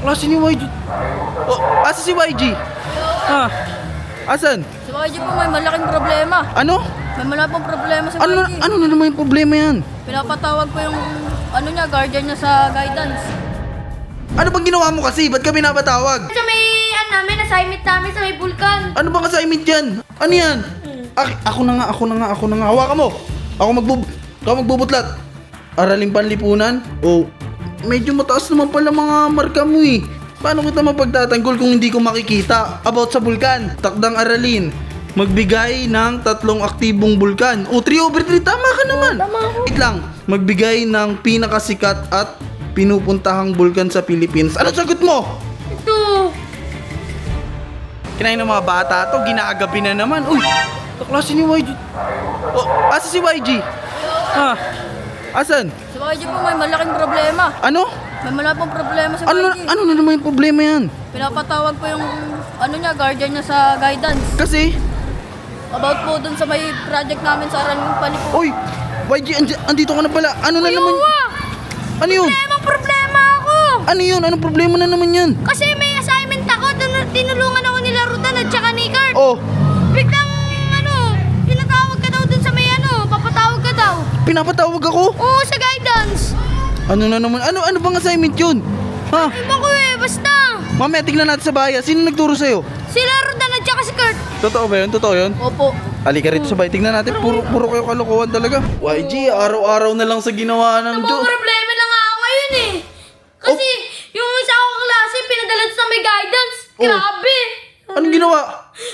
Kaklase ni YG. Oh, asa si YG? Ha? Asan? Si YG po may malaking problema. Ano? May malaking problema sa Ano, YG. ano na naman yung problema yan? Pinapatawag po yung ano niya, guardian niya sa guidance. Ano bang ginawa mo kasi? Ba't ka pinapatawag? Sa may, ano namin, assignment namin sa may vulkan. Ano bang assignment yan? Ano yan? Ak- ako na nga, ako na nga, ako na nga. Hawakan mo. Ako magbub... Ako magbubutlat. Araling panlipunan? Oh, medyo mataas naman pala mga marka mo eh. Paano kita mapagtatanggol kung hindi ko makikita about sa bulkan? Takdang aralin. Magbigay ng tatlong aktibong bulkan. O, 3 over 3. Tama ka naman. tama ako. Wait lang. Magbigay ng pinakasikat at pinupuntahang bulkan sa Philippines. Ano sagot mo? Ito. Kinain ng mga bata to, ginagabi na naman. Uy, kaklase ni YG. Oh, asa si YG? Ha? Asan? Si YG po may malaking problema. Ano? May malaking problema sa Ano, YG. ano na naman yung problema yan? Pinapatawag po yung ano niya, guardian niya sa guidance. Kasi, About po dun sa may project namin sa Araling Palipo. uy, YG, andi, andito ka na pala. Ano na naman? Ano yun? Problemang problema ako. Ano yun? Anong problema na naman yan? Kasi may assignment ako, tinulungan ako pinapatawag ako? Oo, sa guidance. Ano na naman? Ano, ano bang assignment yun? Ha? Iba ko eh, basta. Mamaya, tignan natin sa bahay. Sino nagturo sa'yo? Sila Rudan at saka si Kurt. Totoo ba yun? Totoo yun? Opo. Halika rito sa bahay. Tignan natin. Puro, puro kayo kalokohan talaga. YG, araw-araw na lang sa ginawa ng Diyos. problema na nga ako ngayon eh. Kasi yung isa akong klase, pinadalan sa may guidance. Oh. Grabe. Anong ginawa?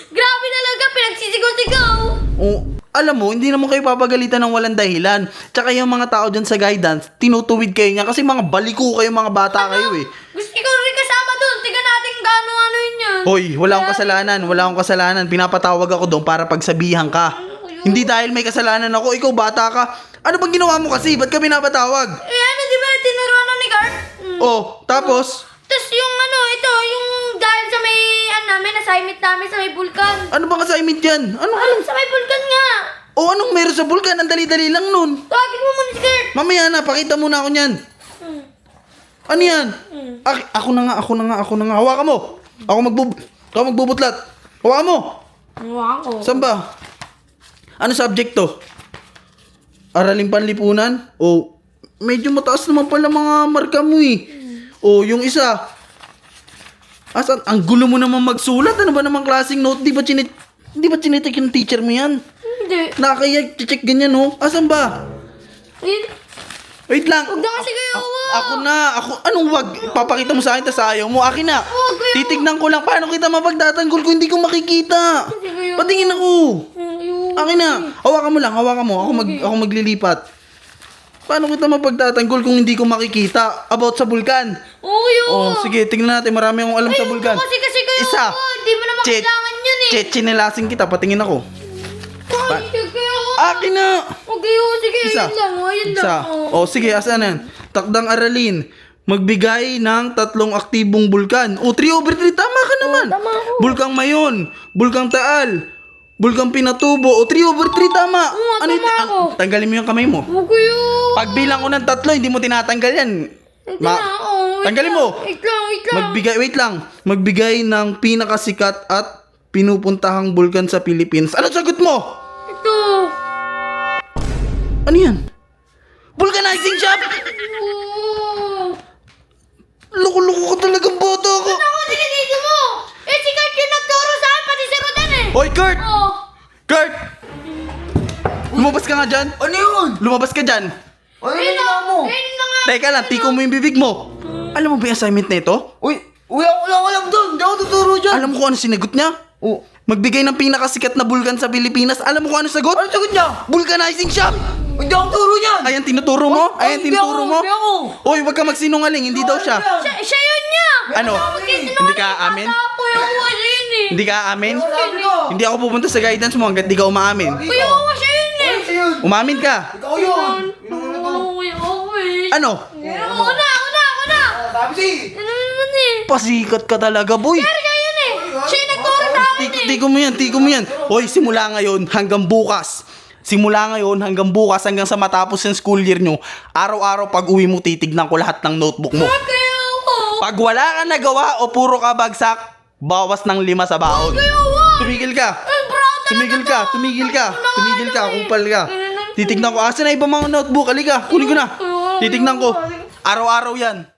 Grabe talaga, pinagsisigaw-sigaw. Oh, alam mo, hindi naman kayo papagalitan ng walang dahilan. Tsaka yung mga tao dyan sa guidance, tinutuwid kayo niya kasi mga baliko kayo, mga bata kayo eh. Gusto ikaw rin kasama doon. Tingnan natin gaano ano yun yan. Hoy, wala akong kasalanan, wala akong kasalanan. Pinapatawag ako doon para pagsabihan ka. Hindi dahil may kasalanan ako, ikaw bata ka. Ano bang ginawa mo kasi? Ba't ka pinapatawag? Eh ano, di ba tinuruan na ni Kurt? Mm. Oh, tapos, Tapos yung ano, ito, yung dahil sa may, ano namin, assignment namin sa may vulkan. ano bang assignment yan? Ano, ano? Sa may vulkan nga. Oh, anong meron sa bulkan? Ang dali-dali lang nun. Tawagin mo muna si Kurt. Mamaya na, pakita muna ako niyan. Mm. Ano yan? Ak- ako na nga, ako na nga, ako na nga. Hawakan mo. Ako magbub... Ako magbubutlat. Hawakan mo. Ano ako? Saan ba? Ano subject to? Araling panlipunan? O, medyo mataas naman pala mga marka mo eh. O, yung isa. Asan? Ang gulo mo naman magsulat. Ano ba namang klaseng note? Di ba chinit... Di ba chinitik yung teacher mo yan? Hindi. Nakakaya check ganyan no? Asan ba? Ayun. Wait lang. Huwag na kasi kayo, wag. ako na. Ako, anong wag? Papakita mo sa akin, tas ayaw mo. Akin na. Wag, kuya. Titignan ko lang. Paano kita mapagtatanggol kung hindi ko makikita? Kuya. Patingin ako. Ayun. Akin na. Hawakan mo lang. Hawakan mo. Ako, mag, ako maglilipat. Paano kita mapagtatanggol kung hindi ko makikita about sa bulkan? Oo, yun. Oh, sige. Tingnan natin. Marami akong alam sa Ayun, bulkan. Kasi kasi kayo, Isa. oh, Hindi mo naman Che- kailangan yun eh. Che, chinelasin kita. Patingin ako. Ay, sige. Akin na. Okay, oh, sige. Isa. Ayun lang, oh, ayun Isa. lang. oh. O sige, asan yan? Takdang aralin. Magbigay ng tatlong aktibong bulkan. O, 3 over 3. Tama ka naman. tama ako. Bulkang Mayon. Bulkang Taal. Bulkang Pinatubo. O, 3 over 3. Tama. Oo, tama yung- ako. ang- tanggalin mo yung kamay mo. Okay, oh. Pagbilang ko ng tatlo, hindi mo tinatanggal yan. Hindi Ma- na, oh, wait tanggalin lang. mo. Wait lang, wait lang. Magbigay, wait lang. Magbigay ng pinakasikat at pinupuntahang bulkan sa Philippines. Ano sagot mo? Ano yan? Vulcanizing shop? Oh. Loko-loko ka talagang bata ka. Ako, dinidito mo. Eh, si Kurt yung nagturo sa akin, pati si Rodan eh. Hoy, Kurt! Oh. Kurt! Lumabas ka nga dyan. Ano yun? Lumabas ka dyan. Ano ginawa mo? ayun na nga. Teka lang, tiko mo yung bibig mo. Alam mo ba yung assignment na ito? Uy, uy, ako lang alam doon. Hindi ako tuturo dyan. Alam mo kung ano sinagot niya? Oh. Magbigay ng pinakasikat na bulkan sa Pilipinas. Alam mo kung ano sagot? Ano sagot niya? Vulcanizing shop! Hindi ako turo niyan. Ayan, tinuturo mo? Ay, Ayan, tinuturo mo? hindi ako. Hoy, wag ka magsinungaling. Hindi daw siya. Siya, siya yun niya. Ano? Hindi ka aamin? Eh. Hindi ka aamin? Hindi ako pupunta sa guidance mo hanggat di ka umaamin. Kuya, ako siya yun eh. Umamin ka. Ikaw yun. Ano. Ako? Ako na, ako na, ako na. Sabi si. Ano eh. Pasikat ka talaga, boy. Pero siya yun eh. Siya yung nagturo tiko mo yan, tiko mo yan. Hoy, simula ngayon hanggang bukas. Simula ngayon hanggang bukas hanggang sa matapos yung school year nyo, araw-araw pag uwi mo titignan ko lahat ng notebook mo. Pag wala ka nagawa o puro ka bagsak, bawas ng lima sa baon. Tumigil ka. Tumigil ka, tumigil ka, tumigil ka, kupal ka. Titignan ko, asa na ibang mga notebook? Halika, kunin ko na. Titignan ko. Araw-araw yan.